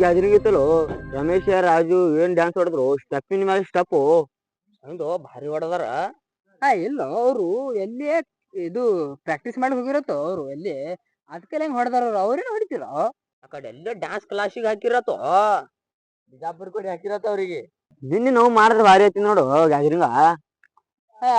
Gathering ಇತ್ತಲ್ಲೋ Ramesh Raju ಏನ್ dance ಹೊಡೆದ್ರು ಸ್ಟೆಪ್ಪಿನ ಮ್ಯಾಲ ಸ್ಟೆಪ್ ಅಂದು ಭಾರಿ ಹೊಡೆದಾರ. ಹಾ ಇಲ್ಲ ಅವರು ಎಲ್ಲಿ ಇದು ಪ್ರಾಕ್ಟೀಸ್ ಮಾಡಿ ಹೋಗಿರತ್ತೋ ಅವ್ರು ಎಲ್ಲಿ ಅದಕ್ಕೆ ಹೆಂಗ್ ಹೊಡೆದಾರ ಅವ್ರು ಅವ್ರೇನ್ ಹೊಡಿತಿರೋ? ಆ ಕಡೆ ಎಲ್ಲ ಡ್ಯಾನ್ಸ್ ಕ್ಲಾಸಿಗೆ ಹಾಕಿರತ್ತೋ? ಬಿಜಾಪುರ ಕಡೆ ಹಾಕಿರತ್ತ ಅವ್ರಿಗೆ. ನಿನ್ನೆ ನಾವು ಮಾಡಿದ್ರೆ ಭಾರಿ ಐತಿ ನೋಡು ಗ್ಯಾದರಿಂಗ.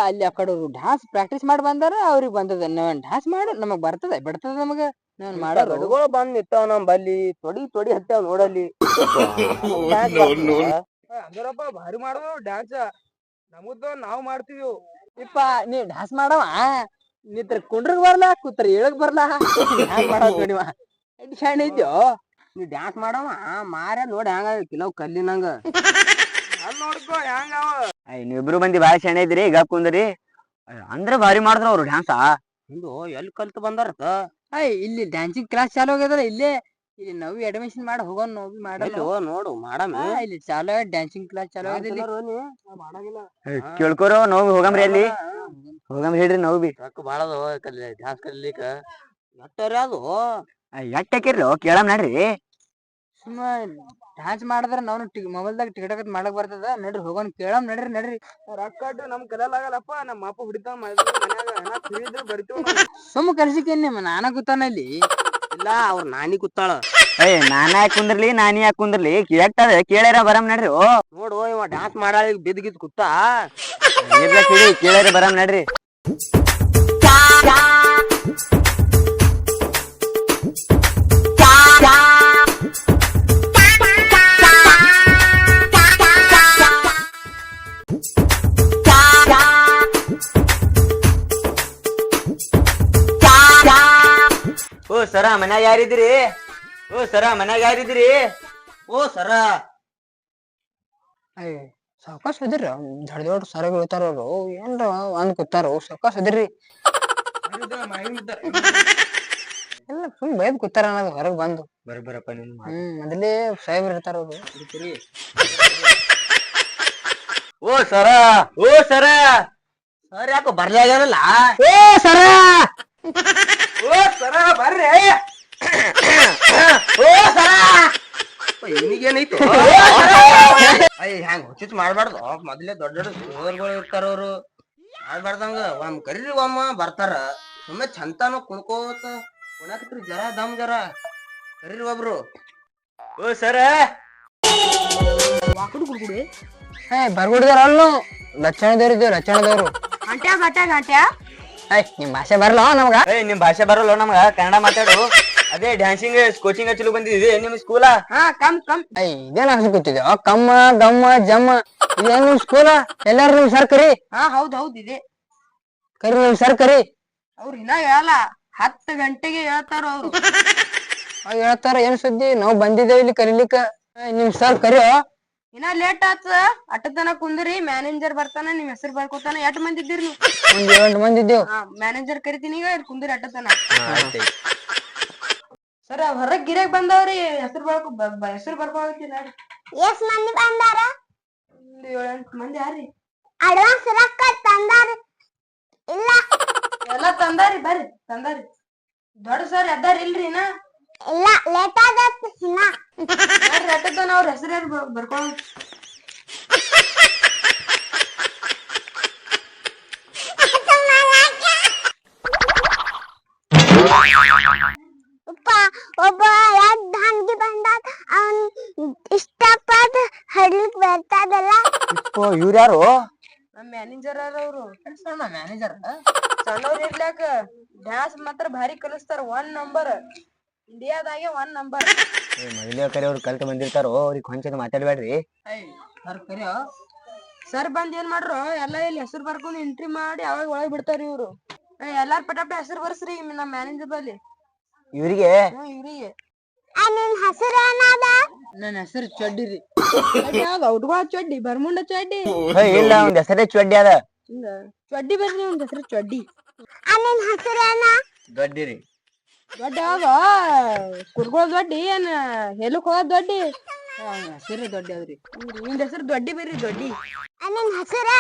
ಅಲ್ಲಿ ಆ ಕಡೆ ಡ್ಯಾನ್ಸ್ ಪ್ರಾಕ್ಟೀಸ್ ಮಾಡಿ ಬಂದಾರ ಅವ್ರಿಗೆ ಬಂದದ. ಡ್ಯಾನ್ಸ್ ಮಾಡು ನಮಗ್ ಬರ್ತದ ಬಿಡ್ತದ ನಮಗ. ನಾವ್ ಮಾಡೋ ಗಡುಗಳು ಬಂದ್ ನಿಂತಾವ ನಮ್ ಬಲ್ಲಿ. ತೊಡಿ ತೊಡಿ ಹತ್ತಾವ ನೋಡಲ್ಲಿ. ಅಂದ್ರಪ್ಪ ಭಾರಿ ಮಾಡೋ ಡ್ಯಾನ್ಸ್ ನಮಗ್ದು ನಾವ್ ಮಾಡ್ತೀವಿ ಇಪ್ಪ ನೀ ಡ್ಯಾನ್ಸ್ ಮಾಡವ? ನಿತ್ರ ಕುಂಡ್ರಗ್ ಬರ್ಲಾ ಕೂತ್ರ ಹೇಳಕ್ ಬರ್ಲಾ? ಡ್ಯಾನ್ಸ್ ನೋಡಿವ ಎಷ್ಟ್ ಶಾಣೆ ಇದ್ಯೋ? ನೀ ಡ್ಯಾನ್ಸ್ ಮಾಡವ? ಮಾರ ನೋಡಿ ಹ್ಯಾಂಗ ಕಿಲೋ ಕಲ್ಲಿನಂಗ. ನೋಡ್ಕೋ ನೋಡ್ಕೋ ಹೆಂಗ ನೀವಿಬ್ರು ಮಂದಿ ಭಾರಿ ಶಾಣೆ ಇದ್ರಿ ಈಗ ಕುಂದ್ರಿ. ಅಂದ್ರೆ ಭಾರಿ ಮಾಡಿದ್ರ ಅವ್ರು ಡ್ಯಾನ್ಸ್ ಹಿಂದು ಎಲ್ಲಿ ಕಲ್ತು ಬಂದಾರತ? ಅಯ್ ಇಲ್ಲಿ ಡ್ಯಾನ್ಸಿಂಗ್ ಕ್ಲಾಸ್ ಚಾಲು ಆಗ್ಯದಲ್ಲ ಇಲ್ಲೇ ಇಲ್ಲಿ ನಾವು ಅಡ್ಮಿಷನ್ ಮಾಡಿ ಹೋಗೋಣ ನಾವು ಬಿ ಮಾಡಲ್ಲ ನೋಡು ಮಾಡಮಿ. ಇಲ್ಲಿ ಚಾಲು ಡ್ಯಾನ್ಸಿಂಗ್ ಕ್ಲಾಸ್ ಚಾಲು ಆಗ್ಯದ ಇಲ್ಲಿ. ಕೇಳ್ಕೊರೋ ನೋವು ಹೋಗಮ್ರಿ ಅಲ್ಲಿ. ಹೋಗಮ್ರಿ ಹೇಳ್ರಿ ನೋವು ಬಿ. ರೊಕ್ಕ ಬಾಳ ಅದಾವ ಕಲಿ ಡ್ಯಾನ್ಸ್ ಕಲಿಲಿಕ್ಕ ಎಟ್ಟರಿ ಅದು? ಎಷ್ಟ್ ಹಾಕಿರ್ಲೋ? ಕೇಳಮ್ ನಡ್ರಿ. ಸುಮ್ಮ ಡ್ಯಾನ್ಸ್ ಮಾಡಿದ್ರ ನಾವು ಮೊಬೈಲ್ದಾಗ ಟಿಕೆಟ್ ಹಾಕತ್ ಮಾಡಕ್ ಬರ್ತದ. ನಡ್ರಿ ಹೋಗೋಣ ಕೇಳಮ್ ನಡ್ರಿ ನಡ್ರಿ. ರೊಕ್ಕ ನಮ್ ಕಲಿಯಲಾಗಲ್ಲಪ್ಪ ನಮ್ಮ ಅಪ್ಪ ಹುಡಿತಾವ ಮನ್ಯಾಗ ತಿಳಿದ್ರು ಬರಿತೀವಿ ಸುಮ್ಮ ಕರ್ಸಿಕೇನ್ ನಿಮ್ಮ ನಾನ ಕೂತಾನ ಇಲ್ಲಿ. ಇಲ್ಲ ಅವ್ರ ನಾನಿ ಕೂತಾಳ. ಏ ನಾನ ಯಾಕೆ ಕುಂದ್ರಲಿ ನಾನಿ ಯಾಕೆ ಕುಂದ್ರಲಿ? ಕೇಳ್ತದ ಕೇಳ್ಯಾರ ಬರಮ್ ನಡ್ರಿ ಓ. ನೋಡು ಇವ ಡ್ಯಾನ್ಸ್ ಮಾಡಾಳ ಬಿದ್ದ ಗಿದ್ ಕುತ್ತಾ ಕೇಳ್ಯಾರ ಬರಮ್ ನಡ್ರಿ. ಸರ ಮನ್ಯಾಗ ಯಾರಿದ್ರಿ ಓ ಸರ ಮನ್ಯಾಗ ಯಾರಿದ್ರಿ ಓ ಸರ. ಸಾವಕಾಶ ಅದಿರ ದೊಡ್ಡ ದೊಡ್ಡ ಸರಗಳು ಇರ್ತಾರ ಅವ್ರು ಏನ್ರ ಅಂದ್ ಕೂತಾರ. ಸಾವಕಾಶ ಅದಿರ್ರಿ. ಎಲ್ಲ ಸುಮ್ ಬೈದ್ ಕೂತಾರ ಅನ್ನೋದು ಹೊರಗ್ ಬಂದು. ಬರ್ಬರಪ್ಪ ನಿಮ್ ನಿನ್ ಹ್ಮ್ ಮೊದಲೇ ಸಾಹೇಬ್ರು ಇರ್ತಾರ ಅವ್ರು ಓ ಸರ ಓ ಸರ. ಸರ್ ಯಾಕೋ ಬರ್ಲಾಗ್ಯಾನಲ್ಲ ಏ ಸರ! ಓ ಸರ ಬರ್ರಿ. ಓ ಸರ. ಇವನಿಗೇನೈತು ಅಯ್ಯ ಹ್ಯಾಂಗ ಹುಚ್ಚಿತ್ ಮಾಡ್ಬಾರ್ದು? ಮೊದ್ಲೇ ದೊಡ್ಡ ದೊಡ್ಡ ಸೋದರ್ಗಳು ಇರ್ತಾರ ಅವ್ರು. ಮಾಡ್ಬಾರ್ದಂಗ. ಒಮ್ ಕರೀರಿ ಒಮ್ಮ ಬರ್ತಾರ. ಸುಮ್ಮನೆ ಚಂತಾನು ಕುಣ್ಕೋತ ಕುಣಾಕತ್ರಿ ಜರ ದಮ್ ಜರ. ಕರೀರಿ ಒಬ್ರು. ಓ ಸರ. ಏ ಬರ್ಬಿಡ್ದಾರ ಅಲ್ಲೂ ಲಕ್ಷಣದವ್ರು ಇದ್ದೇವೆ ಲಕ್ಷಣದವ್ರು ಗಂಟ್ಯಾ ಗಂಟ್ಯಾ ಗಂಟ್ಯಾ? ಏಯ್ ನಿಮ್ ಭಾಷೆ ಬರಲ್ಲ ನಮ್ಗ? ಏ ನಿಮ್ ಭಾಷೆ ಬರಲ್ಲ ನಮ್ಗ? ಕನ್ನಡ ಮಾತಾಡು. ಅದೇ ಡ್ಯಾನ್ಸಿಂಗ್ ಕೋಚಿಂಗ್ ಹಚ್ಚಲು ಬಂದಿದೆ ನಿಮ್ ಸ್ಕೂಲ ಹಾ ಕಮ್ ಕಮ್. ಏಯ್ ಇದೇನ ಕಮ್ಮ ಗಮ್ಮ ಜಮ್ಮ. ಇದೇನ್ ನಿಮ್ ಸ್ಕೂಲ ಎಲ್ಲಾರು ನಿಮ್ ಸರ್ ಕರಿ ಹಾ ಹೌದ್ ಹೌದ್ ಇದೆ. ಕರಿ ನಿಮ್ ಸರ್ ಕರಿ ಅವ್ರ ಇನ್ನ ಹೇಳಲ್ಲ. ಹತ್ತು ಗಂಟೆಗೆ ಹೇಳ್ತಾರ ಅವ್ರು. ಅವ್ ಹೇಳ್ತಾರ ಏನ್ ಸುದ್ದಿ? ನಾವ್ ಬಂದಿದ್ದೇವೆ ಇಲ್ಲಿ ಕರಿಲಿಕ್ಕ. ಏಯ್ ನಿಮ್ ಸರ್ ಕರಿಯೋ ಇನ್ನ ಲೇಟ್ ಆತ. ಅಟ್ಟತನ ಕುಂದ್ರಿ ಮ್ಯಾನೇಜರ್ ಬರ್ತಾನ ನಿಮ್ ಹೆಸರು ಬರ್ಕೋತಾನ. ಎಷ್ಟ್ ಮಂದಿ ಇದ್ದೀರಿ ನೀವು? ಒಂದ್ ಮಂದಿ ಇದ್ದೇವ್. ಮ್ಯಾನೇಜರ್ ಕರಿತೀನಿ ಈಗ ಕುಂದಿರಿ ಕುಂದ್ರಿ ಅಟ್ಟತನ ಸರ್ ಹೊರಗ್ ಗಿರಾಕ್ ಬಂದವ್ರಿ ಹೆಸರು ಬರ್ಕೊ ಹೆಸರು ಬರ್ಕೋತಿಲ್ಲ ಎಷ್ಟ್ ಮಂದಿ ಬಂದಾರ? ಒಂದ್ ಏಳೆಂಟು ಮಂದಿ ಯಾರ್ರಿ? ಅಡ್ವಾನ್ಸ್ ರೊಕ್ಕ ತಂದಾರ. ಇಲ್ಲ. ಎಲ್ಲಾ ತಂದಾರಿ ಬರ್ರಿ ತಂದಾರಿ. ದೊಡ್ಡ ಸರ್ ಎದ್ದಾರ ಇಲ್ರಿ ಇನ್ನ? ಇಲ್ಲ ಲೇಟ್ ಆಗತ್ತೆ ಇನ್ನ. ಅಟ್ಟತನ ಅವ್ರ ಹೆಸರು ಯಾರು ಬರ್ಕೊಂಡ್ ಉಪ್ಪ ಒಬ್ಬ ಯಾವ್ದ್ ಹಂಗಿ ಬಂದಾಗ ಅವನ್ ಇಷ್ಟಪಟ್ಟು ಹಡ್ಲಿಕ್ ಬರ್ತದಲ್ಲ ಓ ಇವ್ರ ಯಾರು? ನಮ್ ಮ್ಯಾನೇಜರ್ ಅವ್ರು? ಮ್ಯಾನೇಜರ್ ಸಣ್ಣವ್ರ ಇರ್ಲಾಕ ಡ್ಯಾನ್ಸ್ ಮಾತ್ರ ಭಾರಿ ಕಲಿಸ್ತಾರ ಒನ್ ನಂಬರ್ ಇಂಡಿಯಾದಾಗೆ ಒನ್ ನಂಬರ್ ಮೊದಲೇ ಕರೆ ಅವ್ರು ಕಲ್ತ್ ಬಂದಿರ್ತಾರೋ ಅವ್ರಿಗೆ ಕೊಂಚದ ಮಾತಾಡ್ಬೇಡ್ರಿ. ಸರ್ ಕರಿಯೋ ಸರ್ ಬಂದ್ ಏನ್ ಮಾಡ್ರು ಎಲ್ಲಾ ಇಲ್ಲಿ ಹೆಸರು ಬರ್ಕೊಂಡು ಎಂಟ್ರಿ ಮಾಡಿ ಅವಾಗ ಒಳಗ್ ಬಿಡ್ತಾರ ಇವ್ರು. ಏ, ಎಲ್ಲಾರ್ ಪಟಾಪಟ ಹೆಸರು ಬರ್ಸ್ರಿ ನಮ್ಮ ಮ್ಯಾನೇಜರ್ ಬಲ್ಲಿ ಇವ್ರಿಗೆ? ಹ್ಮ್ ಇವ್ರಿಗೆ. ನಿನ್ ಹೆಸರು ಏನದ? ನನ್ನ ಹೆಸರು ಚಡ್ಡಿ ರೀ. ಔಟ್ಗಳ ಚಡ್ಡಿ ಬರ್ಮುಂಡ ಚಡ್ಡಿ? ಏಯ್, ಇಲ್ಲ ಒಂದ್ ಹೆಸರೇ ಚಡ್ಡಿ ಅದ. ಚಡ್ಡಿ ಬರ್ರಿ ಒಂದ್ ಹೆಸರು ಚಡ್ಡಿ. ನಿನ್ ಹೆಸರು ಏನ? ದೊಡ್ಡಿ ರೀ. ದೊಡ್ಡ ಅವ ಕುರ್ಗೋಳ ದೊಡ್ಡಿ ಏನ್ ಹೆಲಕ್ ಹೋಗೋದ್ ದೊಡ್ಡಿ? ಹೆಸರು ದೊಡ್ಡಿ ಅವ್ರಿ ನಿಂದ ಹೆಸರು ದೊಡ್ಡಿ ಬರ್ರಿ ದೊಡ್ಡಿ. ಹೆಸರು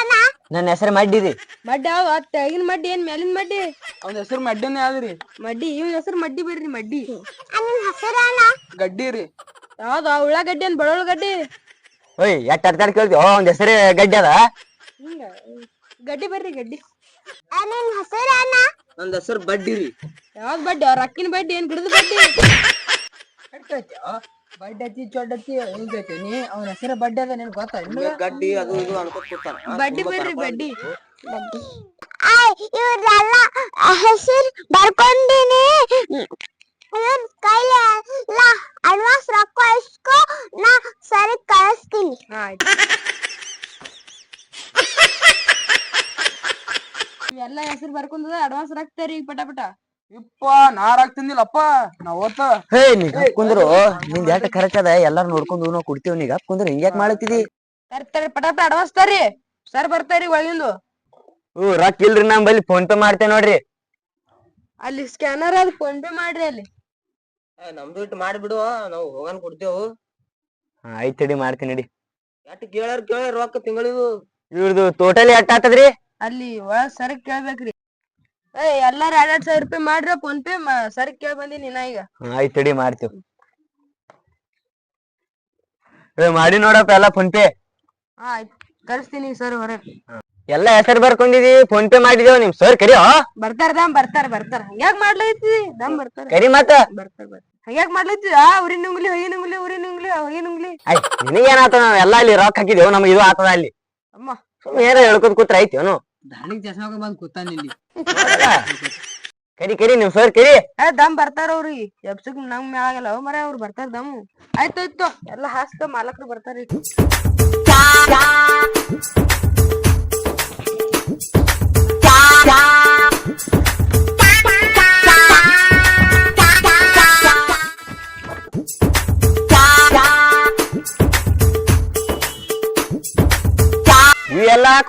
ನನ್ನ ಹೆಸರು ಮಡ್ಡಿ ರೀ. ಮಡ್ಡಿ ಅವ ತೆಗಿನ ಮಡ್ಡಿ ಏನ್ ಮೇಲಿನ ಮಡ್ಡಿ? ಅವ್ನ ಹೆಸರು ಮಡ್ಡನೇ ಆದ್ರಿ. ಮಡ್ಡಿ ಇವ್ನ ಹೆಸರು ಮಡ್ಡಿ ಬರ್ರಿ ಮಡ್ಡಿ. ಹೆಸರು ಗಡ್ಡಿ ರೀ. ಯಾವ್ದ ಉಳ್ಳಾಗಡ್ಡಿ ಏನ್ ಬಳೋಳ ಗಡ್ಡಿ? ಓಯ್ ಎಟ್ ಅರ್ಥ ಓ ಒಂದ್ ಹೆಸರೇ ಗಡ್ಡಿ ಅದ. ಹಿಂಗ ಗಡ್ಡಿ ಬರ್ರಿ ಗಡ್ಡಿ. ಹೆಸರು ಹೆಸರೇನ ನಂದ್ ಹೆಸರು ಬಡ್ಡಿ ರೀ. ಯಾವ್ದ್ ಬಡ್ಡಿ? ಅವ್ರ ಅಕ್ಕಿನ ಬಡ್ಡಿ ಏನ್ ಗಿಡದ ಬಡ್ಡಿ? ಬಡ್ಡಿ ಹಚ್ಚಿ ಚೊಡ್ಡ ಹಚ್ಚಿ ಹಿಂಗೈತಿ ನೀ? ಅವ್ನ ಹೆಸರು ಬಡ್ಡಿ ಅದ ನಿನ್ ಗೊತ್ತಾ? ನಿನಗ? ಗಡ್ಡಿ ಅದು ಇದು ಅನ್ಕೋತ ಕೂತಾನ ಬಡ್ಡಿ ಬರ್ರಿ ಬಡ್ಡಿ. ಆಯ್ ಇವ್ರೆಲ್ಲ ಹೆಸರು ಬರ್ಕೊಂಡಿನಿ. ಇವ್ರ ಕೈಲಿ ಎಲ್ಲ ಅಡ್ವಾನ್ಸ್ ರೊಕ್ಕ ಇಸ್ಕೊ ನಾ ಸರಿ ಕಳಿಸ್ತೀನಿ. ಹಾ ಆಯ್ತು. ಇವೆಲ್ಲ ಹೆಸರು ಬರ್ಕೊಂಡದ ಅಡ್ವಾನ್ಸ್ ರಕ್ತರಿ ಈಗ ಪಟ ಪಟ. ಇಪ್ಪ ನಾರ್ ತಿಂದಿಲ್ಲಪ್ಪ. ನಾ ಓದ್ತ ಹೇ ನೀ ಕುಂದ್ರು. ನಿಂದ ಯಾಕೆ ಖರ್ಚ್ ಅದ ಎಲ್ಲಾರು ನೋಡ್ಕೊಂಡು ನಾವು ಕುಡ್ತೀವಿ ನೀಗ ಕುಂದ್ರು. ಹಿಂಗ್ಯಾಕ್ ಮಾಡತ್ತಿದಿ ತರ ಪಟ ಪಟ ಅಡ್ವಾನ್ಸ್ ತರ್ರಿ ಸರ್ ಬರ್ತಾರಿ ಒಳಗಿಂದು. ಹ್ಞೂ ರೊಕ್ಕ ಇಲ್ರಿ ನಮ್ ಬಲ್ಲಿ ಫೋನ್ ಪೇ ಮಾಡ್ತೇವೆ ನೋಡ್ರಿ. ಅಲ್ಲಿ ಸ್ಕ್ಯಾನರ್ ಅಲ್ಲಿ ಫೋನ್ ಪೇ ಮಾಡ್ರಿ ಅಲ್ಲಿ. ಏ, ನಮ್ದು ಇಟ್ಟು ಮಾಡ್ಬಿಡು ನಾವು ಹೋಗನ್ ಕೊಡ್ತೇವು. ಹಾ, ಆಯ್ತ್ ತಡಿ ಮಾಡ್ತೀನಿ ನಡಿ. ಎಷ್ಟ್ ಕೇಳ್ಯಾರ ಕೇಳ ರೊಕ್ಕ ತಿಂಗಳಿವು. ಇವ್ರದು ಟೋಟಲಿ ಎಷ್ಟ್ ಆತದ್ರಿ? ಅಲ್ಲಿ ಒಳಗ್ ಸರ್ ಕೇಳ್ಬೇಕ್ರಿ. ಏ ಎಲ್ಲಾರ ಎರಡ್ ಎರಡ್ ಸಾವಿರ ರೂಪಾಯಿ ಮಾಡ್ರ ಫೋನ್ ಪೇ ಸರ್ ಕೇಳ್ ಬಂದಿನಿ ನಾ ಈಗ. ಆಯ್ತ್ ತಡಿ ಮಾಡ್ತೇವ್. ಏ ಮಾಡಿ ನೋಡಪ್ಪ ಎಲ್ಲ ಫೋನ್ ಪೇ. ಹಾ ಆಯ್ತು. ಕಳಿಸ್ತೀನಿ ಸರ್ ಹೊರಗೆ. ಎಲ್ಲ ಹೆಸರು ಬರ್ಕೊಂಡಿದಿ ಫೋನ್ ಪೇ ಮಾಡಿದೇವ್ ನಿಮ್ ಸರ್ ಕರಿಯೋ? ಬರ್ತಾರ ದಮ್ ಬರ್ತಾರ ಬರ್ತಾರ. ಹಂಗ್ಯಾಕ್ ಮಾಡ್ಲೈತಿ? ದಮ್ ಬರ್ತಾರ. ಕರಿ ಮತ್ತ. ಬರ್ತಾರ ಬರ್ತಾರ. ಹಂಗ್ಯಾಕ್ ಮಾಡ್ಲೈತಿ? ಆ ಉರಿನ ಉಂಗ್ಲಿ ನುಂಗ್ಲಿ ಉರಿ ನುಂಗ್ಲಿ ಹೊಯ್ಯಿನ ನುಂಗ್ಲಿ. ಐ ನಿನಗೇನಾತ ನಾವ್ ಎಲ್ಲಾ ಅಲ್ಲಿ ರೊಕ್ಕ ಹಾಕಿದೇವ್ ನಮ್ಗೆ ಇದು ಆತದ ಅಲ್ಲಿ. ಅಮ್ಮ. ಸುಮ್ಮನೆ ಏನೋ ಹೇಳ್ಕೊತ ಕೂತ್ರ ಐತೇನು ದಾಳಿಗ್ ಚಸ್ಮಾಗ ಬಂದ್ ಕೂತಾನ ಇಲ್ಲಿ. ಕರಿ ಕರಿ ನಿಮ್ ಸರ್ ಕರಿ. ಏ ದಮ್ ಬರ್ತಾರ ಅವ್ರಿ. ಎಬ್ಸಕ್ ನಮ್ ಮ್ಯಾಗಲ್ಲ ಅವ್ ಮರ ಅವ್ರು ಬರ್ತಾರ ದಮ್ ಆಯ್ತಾಯ್ತು ಎಲ್ಲಾ ಹಾಸ್ಕ ಮಾಲಕ್ರು ಬರ್ತಾರ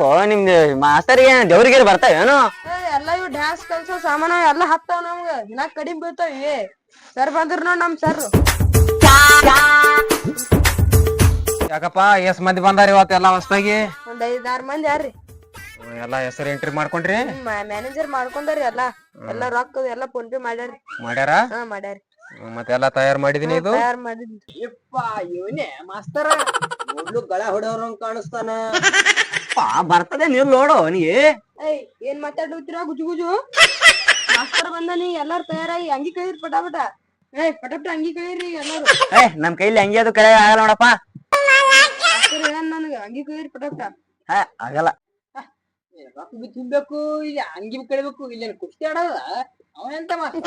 ಹಾಕೋ ನಿಮ್ದು ಮಾಸ್ತರ್ಗೆ ದೇವ್ರಿಗೆ ಬರ್ತಾವ ಏನು? ಎಲ್ಲ ಇವ್ ಡ್ಯಾನ್ಸ್ ಕಲ್ಸೋ ಸಾಮಾನ ಎಲ್ಲ ಹತ್ತಾವ ನಮ್ಗ. ದಿನ ಕಡಿಮೆ ಬೀಳ್ತಾವ ಇವೆ ಸರ್ ಬಂದ್ರು ನೋಡ್ ನಮ್ ಸರ್ ಯಾಕಪ್ಪ ಎಸ್ ಮಂದಿ ಬಂದಾರ ಇವತ್ತೆಲ್ಲ ಹೊಸದಾಗಿ? ಒಂದ್ ಐದಾರು ಮಂದಿ ಯಾರ್ರಿ? ಎಲ್ಲಾ ಹೆಸರು ಎಂಟ್ರಿ ಮಾಡ್ಕೊಂಡ್ರಿ? ಮ್ಯಾನೇಜರ್ ಮಾಡ್ಕೊಂಡಾರಿ ಎಲ್ಲ. ಎಲ್ಲ ರೊಕ್ಕ ಎಲ್ಲ ಫೋನ್ ಪೇ ಮಾಡ್ಯಾರಿ? ಮಾಡ್ಯಾರ ಹಾ ಮಾಡ್ಯಾರಿ ಮತ್ತೆಲ್ಲಾ ತಯಾರ್ ಮಾಡಿದೀನಿ ಇದು? ತಯಾರ್ ಮಾಡಿದ್ರಿ ಯಪ್ಪ ಇವನೇ ಮಾಸ್ತರ. ಮೊದ್ಲು ಗಳ ಹೊಡೆಯವ್ರಂಗ್ ಕಾಣಿಸ್ತಾನ. ಬರ್ತದೆ ನೀವ್ ನೋಡು ನೀ ಏಯ್ ಏನ್ ಮಾತಾಡ್ತೀರಾ ಗುಜು ಗುಜು? ಮಾಸ್ತರ್ ಬಂದಾನಿ ಎಲ್ಲಾರು ತಯಾರಾಗಿ ಅಂಗಿ ಕೈರಿ ಪಟ ಪಟ. ಏಯ್ ಪಟ ಪಟ ಅಂಗಿ ಕೈರಿ ಎಲ್ಲಾರು. ಏ ನಮ್ ಕೈಲಿ ಅಂಗಿ ಅದು ಕಳೆ ಆಗಲ್ಲ ನೋಡಪ್ಪ. ಮಾಸ್ತರ್ ನನಗ ಅಂಗಿ ಕೈರಿ ಪಟ ಹಾ ಆಗಲ್ಲ. ತಿನ್ಬೇಕು ಇಲ್ಲ ಅಂಗಿ ಕಳಿಬೇಕು ಇಲ್ಲ ಕುಸ್ತಿ ಆಡೋದ? ಅವನೆಂತ ಎಂತ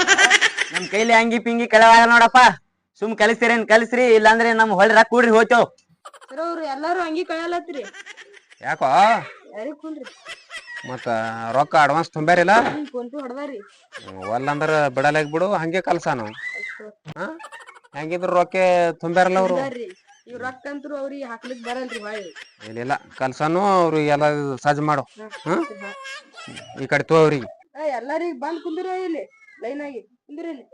ನಮ್ ಕೈಲಿ ಅಂಗಿ ಪಿಂಗಿ ಕಳೆ ಆಗಲ್ಲ ನೋಡಪ್ಪ. ಸುಮ್ ಕಲಿಸ್ತೀರೇನ್ ಕಲಿಸ್ರಿ ಇಲ್ಲಾಂದ್ರೆ ನಮ್ ಹೊಳ್ರ ಕೂಡ್ರಿ ಹೋಗ್ತೇವ್ ಸರ್ ಅವ್ರು ಎಲ್ಲಾರು ಅಂಗಿ ಕಳಿಯಲತ್ರಿ ಯಾಕೋ? ಯಾರಿಗ್ ಮತ್ತ ರೊಕ್ಕ ಅಡ್ವಾನ್ಸ್ ತುಂಬ್ಯಾರಿಲ್ಲ? ಫೋನ್ ಪೇ ಹೊಡ್ದಾರಿ ಒಲ್ಲಂದ್ರ ಬಿಡಲಾಗ್ ಬಿಡು ಹಂಗೆ ಕಲ್ಸಾನು ಹಾ? ಹೆಂಗಿದ್ರು ರೊಕ್ಕ ತುಂಬ್ಯಾರಲ್ಲ ಅವ್ರು. ಬರ್ರಿ ಇವ್ ರೊಕ್ಕ ಅಂತೂ ಅವ್ರಿಗೆ ಹಾಕ್ಲಿಕ್ ಬರಲ್ರಿ ಇಲ್ಲ ಕಲ್ಸಾನು ಅವ್ರು ಎಲ್ಲ ಸಜ್ಜ ಮಾಡು. ಹ್ಮ್? ಈ ಕಡೆ ತೋ ಅವ್ರಿಗೆ. ಎಲ್ಲಾರಿಗ್ ಬಂದ್ ಕುಂದ್ರ ಇಲ್ಲಿ ಲೈನ್ ಆಗಿ ಕುಂದ್ರಿ ಇಲ್ಲಿ.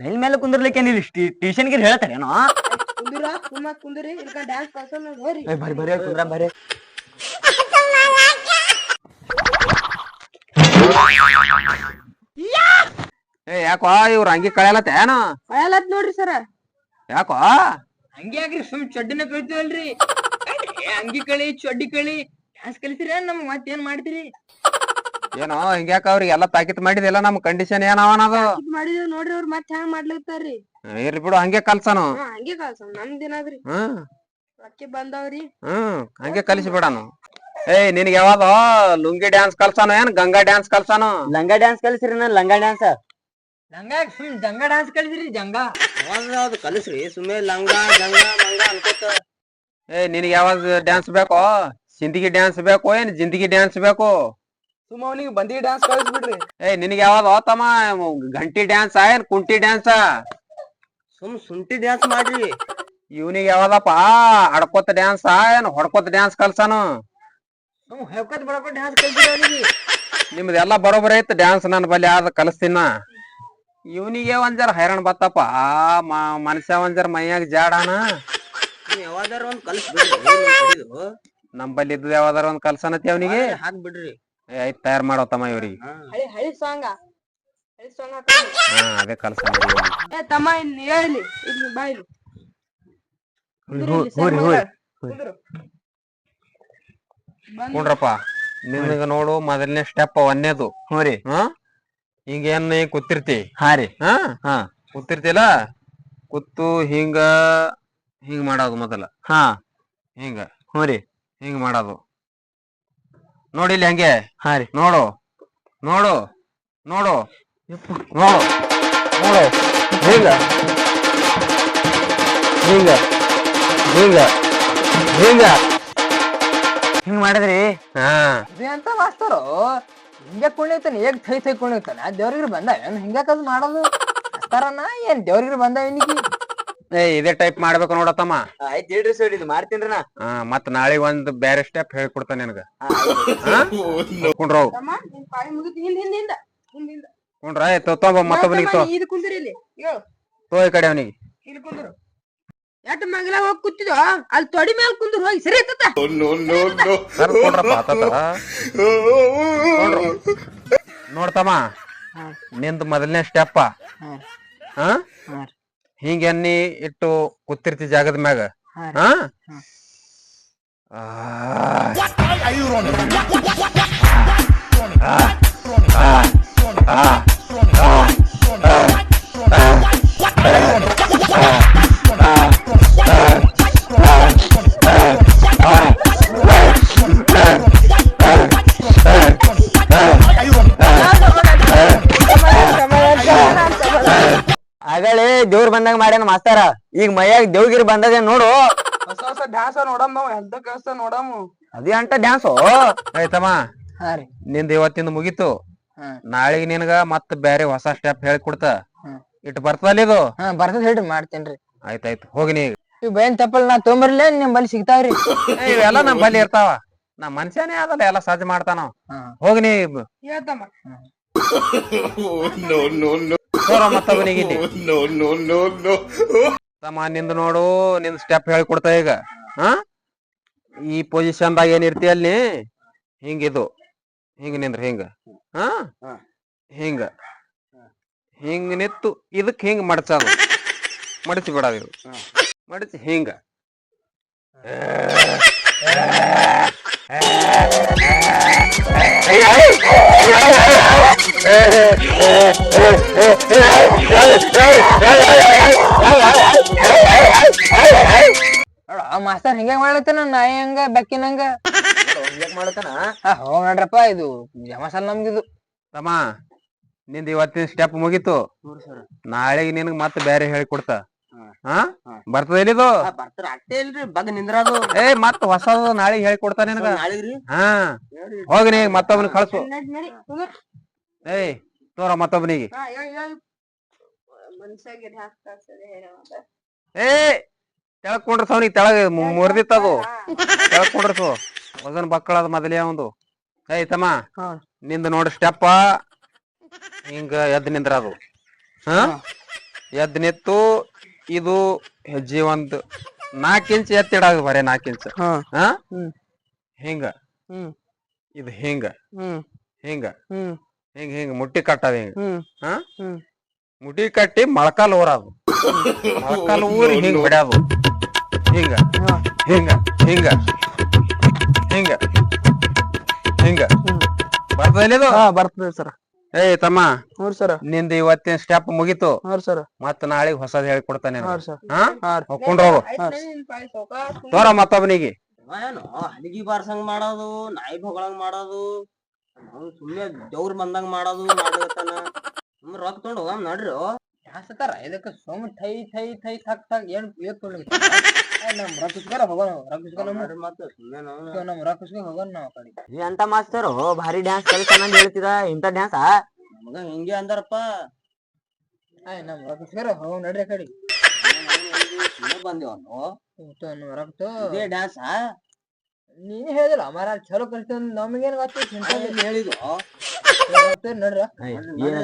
ನೆಲ್ ಮೇಲೆ ಕುಂದಿರ್ಲಿಕ್ಕೆ ನೀವು ಟ್ಯೂಷನ್ ಗಿರ್ ಹೇಳ್ತಾರೇನೋ? ಕುಂದಿರ ಇಲ್ಕ ಡ್ಯಾನ್ಸ್ ಕಲ್ಸೋಣ ಹೋರಿ. ಏ, ಬರಿ ಕುಂದ್ರ ಬರ್ರಿ. ಏ ಯಾಕೋ ಇವ್ರ ಅಂಗಿ ಕಳೆಯಲತ್ತ ಏನು? ಕಳೆಯಲತ್ ನೋಡ್ರಿ ಸರ. ಯಾಕೋ? ಹಂಗೆ ಆಗ್ರಿ ಸುಮ್ ಚಡ್ಡಿನ ಕಳಿತೀವಲ್ರಿ. ಅಂಗಿ ಕಳಿ ಚಡ್ಡಿ ಕಳಿ ಡ್ಯಾನ್ಸ್ ಕಲಿತೀರ ನಮ್ ಮತ್ತೇನ್ ಮಾಡ್ತೀರಿ? ಏನೋ ಹಿಂಗ್ಯಾಕ ಅವ್ರಿಗೆ ಎಲ್ಲ ಪ್ಯಾಕೆಟ್ ಮಾಡಿದಿಲ್ಲ ನಮ್ ಕಂಡೀಷನ್ ಏನವನದು ಇದ್ ಮಾಡಿದೇವ್ ನೋಡ್ರಿ ಅವ್ರ ಮತ್ತ್ ಹೆಂಗ್ ಮಾಡ್ಲಿಕ್ತಾರ್ರಿ ಇರ್ಲಿ ಬಿಡು ಹಂಗೆ ಕಲ್ಸನು ಹಾ ಹಂಗೆ ಕಲ್ಸಮ್ ನಮ್ ದಿನಾದ್ರಿ ಹ್ಮ್ ರೊಕ್ಕಿ ಬಂದವ್ರಿ. ಹ್ಮ್ ಹಂಗೆ ಕಲಿಸಿ ಬಿಡಾನು ಏಯ್ ನಿನಗೆ ಯಾವ್ದೋ ಲುಂಗಿ ಡ್ಯಾನ್ಸ್ ಕಲ್ಸಾನು ಏನ್ ಗಂಗಾ ಡ್ಯಾನ್ಸ್ ಕಲ್ಸಾನು ಲಂಗ ಡ್ಯಾನ್ಸ್ ಕಲಿಸ್ರಿ ನನ್ ಲಂಗ ಡ್ಯಾನ್ಸ್ ಲಂಗ ಸುಮ್ ಜಂಗ ಡ್ಯಾನ್ಸ್ ಕಲಿಸ್ರಿ ಜಂಗ. ಯಾವ್ದು ಕಲಿಸ್ರಿ ಸುಮ್ಮನೆ ಲಂಗ ಜಂಗ ಮಂಗ ಅನ್ಕೋತ. ಏ ನಿನಗೆ ಯಾವ್ದು ಡ್ಯಾನ್ಸ್ ಬೇಕೋ? ಸಿಂದಗಿ ಡ್ಯಾನ್ಸ್ ಬೇಕೋ ಏನ್ ಜಿಂದಗಿ ಡ್ಯಾನ್ಸ್ ಬೇಕೋ? ಸುಮ್ಮ ಅವನಿಗೆ ಬಂದಿ ಡ್ಯಾನ್ಸ್ ಕಳಿಸ್ಬಿಡ್ರಿ ಏ ನಿನಗೆ ಯಾವ್ದೋ ತಮ್ಮ ಗಂಟಿ ಡ್ಯಾನ್ಸ್ ಏನ್ ಕುಂಟಿ ಡ್ಯಾನ್ಸ್ ಸುಮ್ ಸುಂಟಿ ಡ್ಯಾನ್ಸ್ ಮಾಡ್ರಿ ಇವನಿಗೆ ಯಾವ್ದಪ್ಪ? ಅಡ್ಕೋತ ಡ್ಯಾನ್ಸ್ ಏನ್ ಹೊಡ್ಕೋತ ಡ್ಯಾನ್ಸ್ ಕಲ್ಸಾನು? ಸುಮ್ ಬಡಕೊಟ್ ಡ್ಯಾನ್ಸ್ ಕಲಿಸಿರಿ ಅವನಿಗೆ? ನಿಮ್ದೆಲ್ಲ ಬರೋಬ್ಬರಿ ಐತ್ ಡ್ಯಾನ್ಸ್ ನನ್ನ ಬಲ್ಲಿ ಆದ ಕಲಿಸ್ತೀನ. ಇವನಿಗೆ ಒಂದ್ ಜರ ಹೈರಾಣ ಬತ್ತಪ್ಪ. ಆ ಮ- ಮನುಷ್ಯ ಒಂದ್ ಜರ ಮೈಯಾಗ ಜಾಡಾನ. ನೀವ್ ಒಂದ್ ನಿಮ್ ಬಲ್ಲಿ ಇದ್ದು ಯಾವ್ದಾರ ಒಂದ್ ಕಲ್ಸನತಿ ಅವನಿಗೆ? ಹಾಕ್ಬಿಡ್ರಿ. ಆಯ್ತ್ ತಯಾರ್ ಮಾಡೋ ಇವ್ರಿಗೆ. ಹಳಿ ಹಳಿ ಸಾಂಗ ಹಳಿ ಸಾಂಗ್. ಹಾ ಅದೇ ಕಲ್ಸನ ಏ ತಮ್ಮ ಇನ್ ಹೇಳಿ ಇಲ್ಲಿ ಬಾ ಇಲ್ಲಿ ಇಲ್ಲಿ, ಸರ್ ಹೋರಿ, ಮಗಳ. ಹೋರಿ. ಕುಂದ್ರು. ಬಂದು ಕುಂಡ್ರಪ್ಪ ನಿನಗ ನೋಡು ಮೊದಲನೇ ಸ್ಟೆಪ್ ಒಂದೇದು ಹ್ಞೂ ರೀ. ಹಾ? ನೀ ಕೂತಿರ್ತಿ? ಹಾರಿ ರೀ. ಹಾ? ಹಾ. ಕೂತಿರ್ತಿಲ್ಲ ಕೂತು ಹಿಂಗ ಹಿಂಗ ಮಾಡೋದು ಮೊದಲ. ಹಾ. ಹಿಂಗ. ಹ್ಞೂ ಹಿಂಗ ಹಿಂಗ್ ಮಾಡೋದು. ನೋಡಿಲ್ಲ ಇಲ್ಲಿ ಹಂಗೆ. ಹಾರಿ ರೀ. ನೋಡು. ನೋಡು. ನೋಡು. ನೋಡು ನೋಡು ಹಿಂಗ ಹಿಂಗ ಹಿಂಗ ಹಿಂಗ ಹಿಂಗ್ ಮಾಡಿದ್ರಿ? ಹಾ. ಅಂತ ಮಾಸ್ತರು? ಹಿಂಗೆ ಕುಣಿತಾನೆ ಹೇಗ್ ಥೈ ಥೈ ಕುಣಿತಾನೆ ಆ ಬಂದ ಬಂದಾವ ಹಿಂಗ್ಯಾಕದ್ ಮಾಡೋದು? ತರನ ಏನ್ ದೇವ್ರಿಗೆ ಬಂದ ಏನಿಗೆ ಏ ಇದೇ ಟೈಪ್ ಮಾಡ್ಬೇಕು ನೋಡತ್ತಮ್ಮ ಆಯ್ತು ಹೇಳ್ರಿ ಸರ್ ಇದು ಮಾಡ್ತೀನ್ರಿ ನಾ. ಹಾ ಮತ್ ನಾಳೆ ಒಂದು ಬೇರೆ ಸ್ಟೆಪ್ ಹೇಳ್ಕೊಡ್ತಾನೆ ನಿನಗ. ಹಾ? ಕುಂಡ್ರು ತಮ್ಮ ನಿನ್ ಪಾಳಿ ಮುಗಿತು. ಹಿಂದ್. ಆಯ್ತು ತೊಂಬ ಮತ್ತೊಬ್ಬನಿಗೆ ತೋ. ಇದು ಕುಂದ್ರಿ ಇಲ್ಲಿ. ಹೇಳು ತೋ ಈ ಕಡೆ ಅವನಿಗೆ. ಇಲ್ಲಿ ಕುಂದ್ರು. ಎಟ್ ಮಗಲ ಹೋಗಿ ಕೂತಿದ್ವ ಅಲ್ಲಿ ತೊಡಿ ಮೇಲೆ ಕುಂದ್ರು ಹೋಗಿ ಸರಿ ಆಯ್ತದ? ಕೊಡ್ರಪ್ಪ ಆತತ ನೋಡ್ತಮ್ಮ ನಿಂದ ಮೊದಲನೇ ಸ್ಟೆಪ್ಪ ಹಿಂಗೆನ್ನಿ ಹಾ? ಹ್ಮ್. ಎಣ್ಣಿ ಇಟ್ಟು ಕೂತಿರ್ತಿ ಜಾಗದ ಮ್ಯಾಗ. ಹಾ. ಆ. ಆ. ಆ. ಆಗಲೇ ದೇವ್ರ ಬಂದಂಗ ಮಾಡ್ಯಾನ ಮಾಸ್ತಾರ. ಈಗ ಮೈಯಾಗ ದೇವ್ಗಿರ್ ಬಂದದೆ ನೋಡು. ಹೊಸ ಹೊಸ ಡ್ಯಾನ್ಸ್ ನೋಡಮ್ಮ ಎಂತ ಕೆಲಸ ನೋಡಮ್ಮ. ಅದೇ ಅಂತ ಡ್ಯಾನ್ಸ್ ಆಯ್ತಮ್ಮ ನಿಂದ ಇವತ್ತಿಂದ ಮುಗೀತು. ನಾಳೆಗ್ ನಿನಗ ಮತ್ತ ಬ್ಯಾರೆ ಹೊಸ ಸ್ಟೆಪ್ ಹೇಳಿ ಕೊಡ್ತ. ಇಟ್ ಇಟ್ಟು ಬರ್ತದಲ್ಲ ಇದು? ಹಾ ಬರ್ತದ ಹೇಳ್ರಿ ಮಾಡ್ತೇನ್ರಿ. ಆಯ್ತಾಯ್ತು ಹೋಗಿ ನೀ ಇವ್ ಬೇನ್ ತಪ್ಪಲ್ ನಾ ತೊಂಬರ್ಲೆ ನಿಮ್ ಬಲ್ಲಿ ಸಿಗ್ತಾವ್ರಿ? ಏ, ಇವೆಲ್ಲ ನಮ್ ಬಲ್ಲಿ ಇರ್ತಾವ. ನಾ ಮನುಷ್ಯನೇ ಅದಲ್ಲ ಎಲ್ಲ ಸಜ್ಜ ಮಾಡ್ತಾನ. ಹೋಗಿ ನೀ ಹೇಳ್ತಮ್ಮ. ತೋರ ಮತ್ತೊಬ್ಬನಿಗೆ ಇಲ್ಲಿ. ತಮ್ಮ ನಿಂದ ನೋಡು ನಿಂದ ಸ್ಟೆಪ್ ಹೇಳ್ಕೊಡ್ತಾ ಈಗ. ಹಾ? ಈ ಪೊಸಿಷನ್ ದಾಗ ಏನ್ ಇರ್ತಿ ಅಲ್ಲಿ? ಹಿಂಗಿದು. ಹಿಂಗ ನಿಂದ್ರ ಹಿಂಗ ಹಾ ಹಾ. ಹಿಂಗ ಹಿಂಗ ನಿತ್ತು ಇದಕ್ ಹಿಂಗ ಮಡಚದು ಮಡಚಿ ಬಿಡೋದು ಇದು ಮಡಚಿ ಹಿಂಗ ಮಾಸ್ತರ್ ಹಿಂಗೆ ಮಾಡ್ಲತ್ತೇನ? ನಾಯಿ ಹಂಗ ಬೆಕ್ಕಿನಂಗ ಮಾಡ್ತಾನ ಹಾ ಹೋಗ್ ನೋಡ್ರಪ್ಪ ಇದು ಜಮಸಲ್ ನಮ್ಗಿದು. ತಮ್ಮ ನಿಂದ ಇವತ್ತಿನ ಸ್ಟೆಪ್ ಮುಗೀತು. ನಾಳೆಗೆ ನಿನಗ್ ಮತ್ತೆ ಬೇರೆ ಹೇಳಿಕೊಡ್ತ ಹಾ. ಹಾ. ಬರ್ತದ ಬರ್ತಾರ ಅಟ್ಟೆ ಇಲ್ರಿ ಬಗ್ ನಿಂದ್ರದು. ಏ ಮತ್ ಹೊಸದ ನಾಳೆಗೆ ಹೇಳ್ಕೊಡ್ತಾ ನಿನಗ. ನಾಳಿಗ್ರಿ ಹಾ. ಹೋಗಿ ನೀ ಮತ್ತೊಬ್ನ ಕಳ್ಸು. ಏಯ್ ತೋರ ಮತ್ತೊಬ್ನಿಗೆ. ಹೇಳಿ ಹೇಳಿ. ಏ ತೆಳಗ್ ಕುಂಡ್ರಸ ಅವನಿಗೆ ತೆಳಗ್ ಮುರಿದಿತ್ತದು. ತೆಳಗ್ ಕುಂಡ್ರಸು. ವಜನ್ ಬಕ್ಕಳದ ಮೊದಲೇ ಅವಂದು. ಐತಮ್ಮ ತಮ್ಮ. ನಿಂದ ನೋಡಿ ಸ್ಟೆಪ್ಪ. ಹಿಂಗ ಎದ್ದು ನಿಂದ್ರದು. ಹಾ? ಎದ್ ನಿತ್ತು ಇದು ಹೆಜ್ಜೆ ಒಂದ್ ನಾಕ್ ಇಂಚ್ ಎತ್ತಿಡಾಗ ಬರೇ ನಾಕ್ ಇಂಚ್. ಹಾ. ಹಿಂಗ. ಇದು ಹಿಂಗ. ಹಿಂಗ. ಹಿಂಗ ಹಿಂಗ. ಮುಟ್ಟಿ ಕಟ್ಟದ ಹಿಂಗ. ಹಾ. ಮುಟ್ಟಿ ಕಟ್ಟಿ ಮೊಳಕಾಲ್ ಊರದು. ಮೊಳಕಾಲ್ ಊರಿ ಹಿಂಗ ಹೊಡ್ಯಾದು. ಹಿಂಗ. ಹಿಂಗ ಹಿಂಗ ಹಿಂಗ ಹಿಂಗ ಬರ್ತದ ಹಾ ಬರ್ತದೆ ಸರ್. ಏ ತಮ್ಮ. ಹ್ಞೂ ಸರ್. ನಿಂದ ಇವತ್ತಿನ ಸ್ಟೆಪ್ ಮುಗೀತು. ಹ್ಞೂ ಸರ್. ಮತ್ತ ನಾಳೆಗೆ ಹೊಸದ್ ಹೇಳ್ಕೊಡ್ತಾನೆ ಹಾ ಸರ್. ಹಾ? ಹಾ ರೀ. ಹೋಗ್ಕೊಂಡ್ರೋಗು ನಿನ್ ಪಾಳಿ ತೋರ ಮತ್ತೊಬ್ಬನಿಗೆ ಏನು ಹಲಿಗಿ ಬಾರ್ಸಂಗ್ ಮಾಡೋದು ನಾಯಿ ಬೊಗಳಂಗ್ ಮಾಡೋದು ಸುಮ್ಮನೆ ಸುಮ್ನೆ ದೇವ್ರ ಬಂದಂಗ್ ಮಾಡೋದು ರೊಕ್ಕ ತೊಗೊಂಡು ಹೋಗಮ್ ನಡ್ರಿ. ಹಸ್ತಾರ ಇದಕ್ಕೆ ಸುಮ್ ಥೈ ಥೈ ಥೈ ಥಕ್ ಥಕ್ ಏನ್ ಏನ್ ತೊಗೊಂಡ್ ಅಂತ ಮಾಸ್ತರು ಭಾರಿ ಡ್ಯಾನ್ಸ್ ಕಲಿತಾನ ಅಂತ ಹೇಳ್ತಿದ ಇಂತ ಡ್ಯಾನ್ಸ್ ಮಗ ಹಿಂಗೆ ಅಂದಾರಪ್ಪ. ಆಯ್ ನಮ್ ರೊಕ್ಕಿಸ್ಕೊರ ಹೋಗೋಣ ನಡ್ರಿ ಕಡೆ. ಸುಮ್ಮನೆ ಬಂದೇವ ನಾವು ತೋ ನಮ್ ರೊಕ್ಕ ಇದೇ ಡ್ಯಾನ್ಸ್ ನೀನ್ ಹೇಳಿದ್ರ ಅಮರ ಚಲೋ ಕಲಿತ ನಮಗೇನ್ ಗೊತ್ತು ಹೇಳಿದ್ರು ನಡ್ರಿ ಏನ್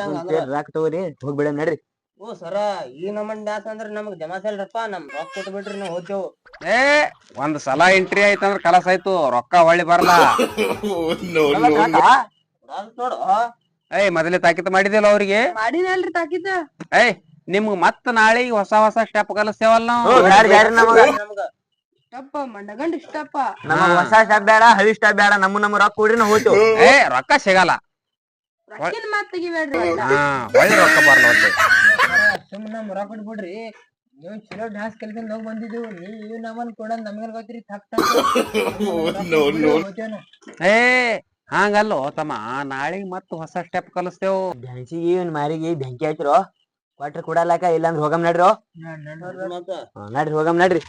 ರಾಕ್ ತಗೋರಿ ಹೋಗ್ಬಿಡ ನಡ್ರಿ. ಓ ಸರ ಈ ನಮ್ಮನ್ ಡ್ಯಾನ್ಸ್ ಅಂದ್ರ ನಮಗ್ ಜಮಾಸಲ್ರಪ್ಪ ನಮ್ ರೊಕ್ಕ ಕೊಟ್ಟು ಬಿಡ್ರಿ ನಾವು ಹೋಗ್ತೇವು. ಏ ಒಂದ್ ಸಲ ಎಂಟ್ರಿ ಆಯ್ತಂದ್ರ ಕಲಸ ಆಯ್ತು ರೊಕ್ಕ ಹೊಳ್ಳಿ ಬರಲ್ಲ ಏ ನೋಡು ಏಯ್ ಮೊದಲೇ ತಾಕಿತ್ ಮಾಡಿದಿಲ್ಲ ಅವ್ರಿಗೆ? ಮಾಡಿನಲ್ರಿ ತಾಕಿತ. ಏ ನಿಮ್ಗ್ ಮತ್ತ ನಾಳೆ ಹೊಸ ಹೊಸ ಸ್ಟೆಪ್ ಕಲಿಸ್ತೇವಲ್ಲ ನಾವು? ಇಷ್ಟಪ್ಪ ಮಂಡಗಂಡ್ ಇಷ್ಟಪ್ಪ ನಮಗ? ಹೊಸ ಸ್ಟಾಪ್ ಬೇಡ ಹಳಿ ಸ್ಟಾಪ್ ಬೇಡ ನಮ್ಮ ನಮ್ಮ ರೊಕ್ಕ ಕೊಡ್ರಿ ನಾವು ಹೋಗ್ತೇವ್. ಏ ರೊಕ್ಕ ಸಿಗಲ್ಲ. ರೊಕ್ಕಿನ ಮಾತ್ ತೆಗಿಬೇಡ್ರಿ. ಹಾ ಒಳ್ಳೆ ರೊಕ್ಕ ಬರ್ಲ ಒಟ್ಟು ರೊಕ್ಕ ಕೊಟ್ಬಿಡ್ರಿ. ನೀವು ಚಲೋ ಡ್ಯಾನ್ಸ್ ಕಲ್ಕೊಂಡ್ ಹೋಗಿ ಬಂದಿದ್ದೀವಿ ನೀವು ನಮ್ಮನ್ ಕೊಡೋದ್ ನಮ್ಗೆ ಗೊತ್ತಿರಿ? ಏ ಹಂಗಲ್ಲೋ ತಮ್ಮ. ನಾಳೆಗ್ ಮತ್ತ ಹೊಸ ಸ್ಟೆಪ್ ಕಲಿಸ್ತೇವ್. ಡ್ಯಾನ್ಸಿಗೆ ಇವ್ನ ಮಾರಿಗೆ ಬೆಂಕಿ ಹಚ್ಚಿರೋ ಕೊಟ್ರ ಕೊಡಲಾಕ ಇಲ್ಲಾಂದ್ರ ಹೋಗಮ್ ನಡ್ರಿ. ನಡ್ರಿ ಹೋಗಮ್ ನಡ್ರಿ.